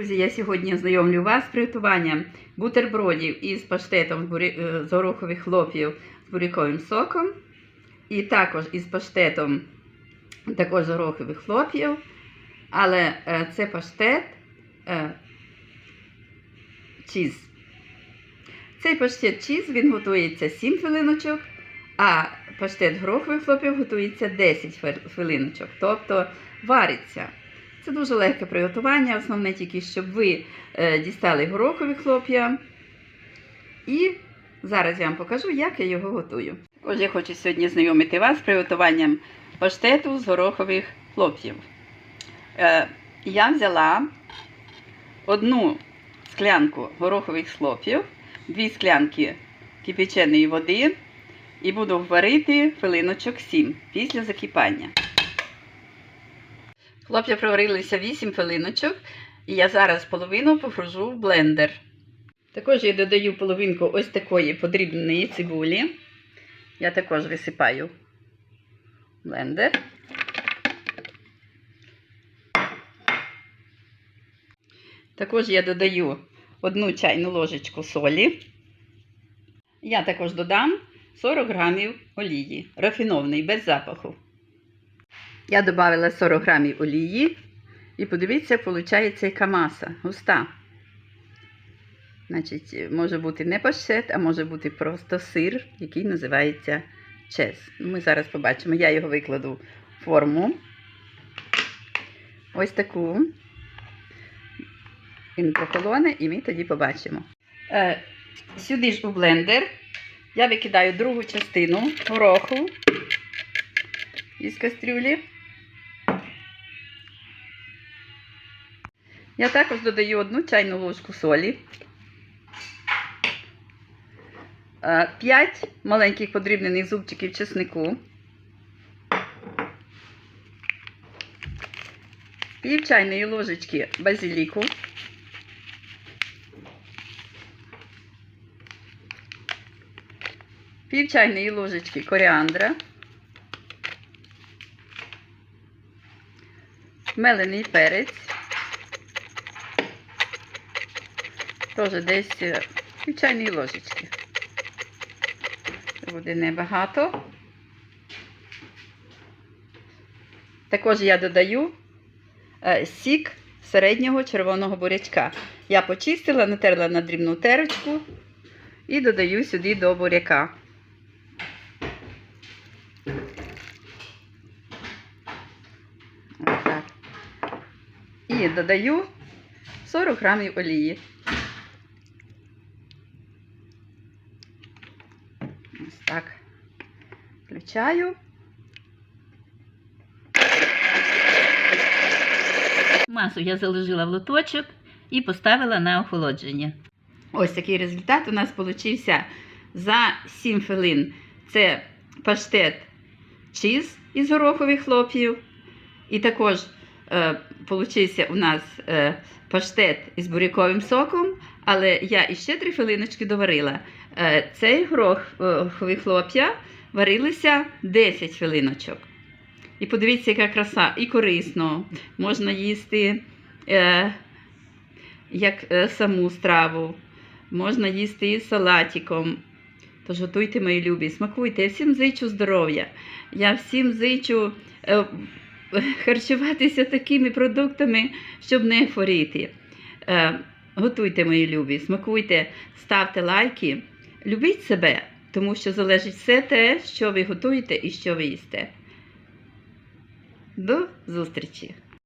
Друзі, я сьогодні знайомлю вас з приготуванням бутербродів із паштетом з, бурі... е, горохових хлоп'ів з буряковим соком. І також із паштетом також з горохових хлоп'ів. Але е, це паштет е, чіз. Цей паштет чіз він готується 7 хвилиночок, а паштет горохових хлоп'ів готується 10 хвилиночок. Тобто вариться. Це дуже легке приготування, основне тільки, щоб ви е, дістали горохові хлоп'я. І зараз я вам покажу, як я його готую. Також я хочу сьогодні знайомити вас з приготуванням паштету з горохових хлоп'їв. Е, я взяла одну склянку горохових хлоп'їв, дві склянки кипяченої води і буду варити хвилиночок 7 після закипання. Хлоп'я проварилися 8 хвилиночок, і я зараз половину погружу в блендер. Також я додаю половинку ось такої подрібної цибулі. Я також висипаю блендер. Також я додаю одну чайну ложечку солі. Я також додам 40 грамів олії, рафінований, без запаху. Я додала 40 грамів олії. І подивіться, виходить яка маса густа. Значить, може бути не паштет, а може бути просто сир, який називається чез. Ми зараз побачимо. Я його викладу в форму. Ось таку. Він прохолоне, і ми тоді побачимо. Е, сюди ж у блендер я викидаю другу частину гороху із кастрюлі. Я також додаю одну чайну ложку солі, 5 маленьких подрібнених зубчиків чеснику, пів чайної ложечки базиліку, пів чайної ложечки коріандра, мелений перець. Теж десь е, пів чайної ложечки. Буде небагато. Також я додаю е, сік середнього червоного бурячка. Я почистила, натерла на дрібну терочку і додаю сюди до буряка. І додаю 40 грамів олії. Ось так. Включаю. Масу я заложила в лоточок і поставила на охолодження. Ось такий результат у нас получився за 7 хвилин. Це паштет чіз із горохових хлоп'їв. І також е, получився у нас е, паштет із буряковим соком, але я іще 3 хвилиночки доварила. Е, цей горохові хлоп'я варилися 10 хвилиночок. І подивіться, яка краса, і корисно. Можна їсти е, як е, саму страву, можна їсти із салатиком. Тож готуйте, мої любі, смакуйте. Я всім зичу здоров'я. Я всім зичу е, харчуватися такими продуктами, щоб не хворіти. Е, готуйте, мої любі, смакуйте, ставте лайки. Любіть себе, тому що залежить все те, що ви готуєте і що ви їсте. До зустрічі!